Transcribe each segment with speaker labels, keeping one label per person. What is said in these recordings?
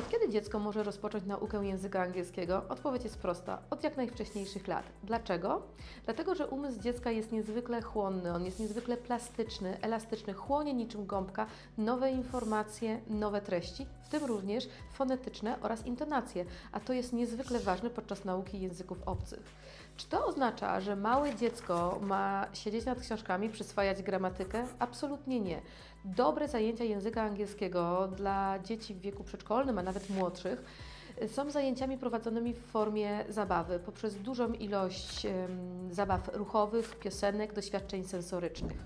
Speaker 1: Od kiedy dziecko może rozpocząć naukę języka angielskiego? Odpowiedź jest prosta: od jak najwcześniejszych lat. Dlaczego? Dlatego, że umysł dziecka jest niezwykle chłonny, on jest niezwykle plastyczny, elastyczny, chłonie niczym gąbka nowe informacje, nowe treści, w tym również fonetyczne oraz intonacje, a to jest niezwykle ważne podczas nauki języków obcych. Czy to oznacza, że małe dziecko ma siedzieć nad książkami, przyswajać gramatykę? Absolutnie nie. Dobre zajęcia języka angielskiego dla dzieci w wieku przedszkolnym, a nawet młodszych, są zajęciami prowadzonymi w formie zabawy, poprzez dużą ilość zabaw ruchowych, piosenek, doświadczeń sensorycznych.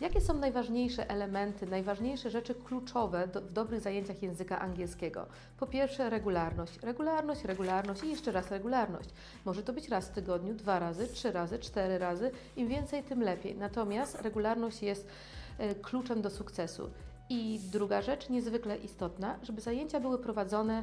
Speaker 1: Jakie są najważniejsze elementy, najważniejsze rzeczy kluczowe do, w dobrych zajęciach języka angielskiego? Po pierwsze, regularność. Regularność, regularność i jeszcze raz regularność. Może to być raz w tygodniu, dwa razy, trzy razy, cztery razy. Im więcej, tym lepiej. Natomiast regularność jest e, kluczem do sukcesu. I druga rzecz, niezwykle istotna, żeby zajęcia były prowadzone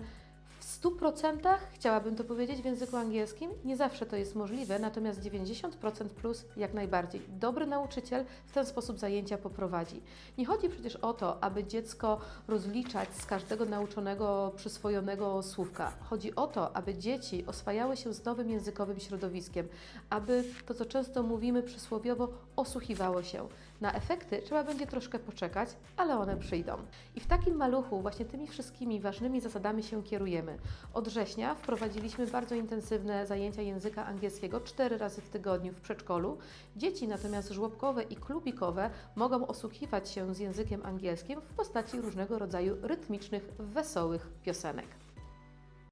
Speaker 1: 100% chciałabym to powiedzieć w języku angielskim. Nie zawsze to jest możliwe, natomiast 90% plus jak najbardziej. Dobry nauczyciel w ten sposób zajęcia poprowadzi. Nie chodzi przecież o to, aby dziecko rozliczać z każdego nauczonego, przyswojonego słówka. Chodzi o to, aby dzieci oswajały się z nowym językowym środowiskiem, aby to, co często mówimy przysłowiowo, osłuchiwało się. Na efekty trzeba będzie troszkę poczekać, ale one przyjdą. I w takim maluchu właśnie tymi wszystkimi ważnymi zasadami się kierujemy. Od września wprowadziliśmy bardzo intensywne zajęcia języka angielskiego cztery razy w tygodniu w przedszkolu. Dzieci natomiast żłobkowe i klubikowe mogą osłuchiwać się z językiem angielskim w postaci różnego rodzaju rytmicznych, wesołych piosenek.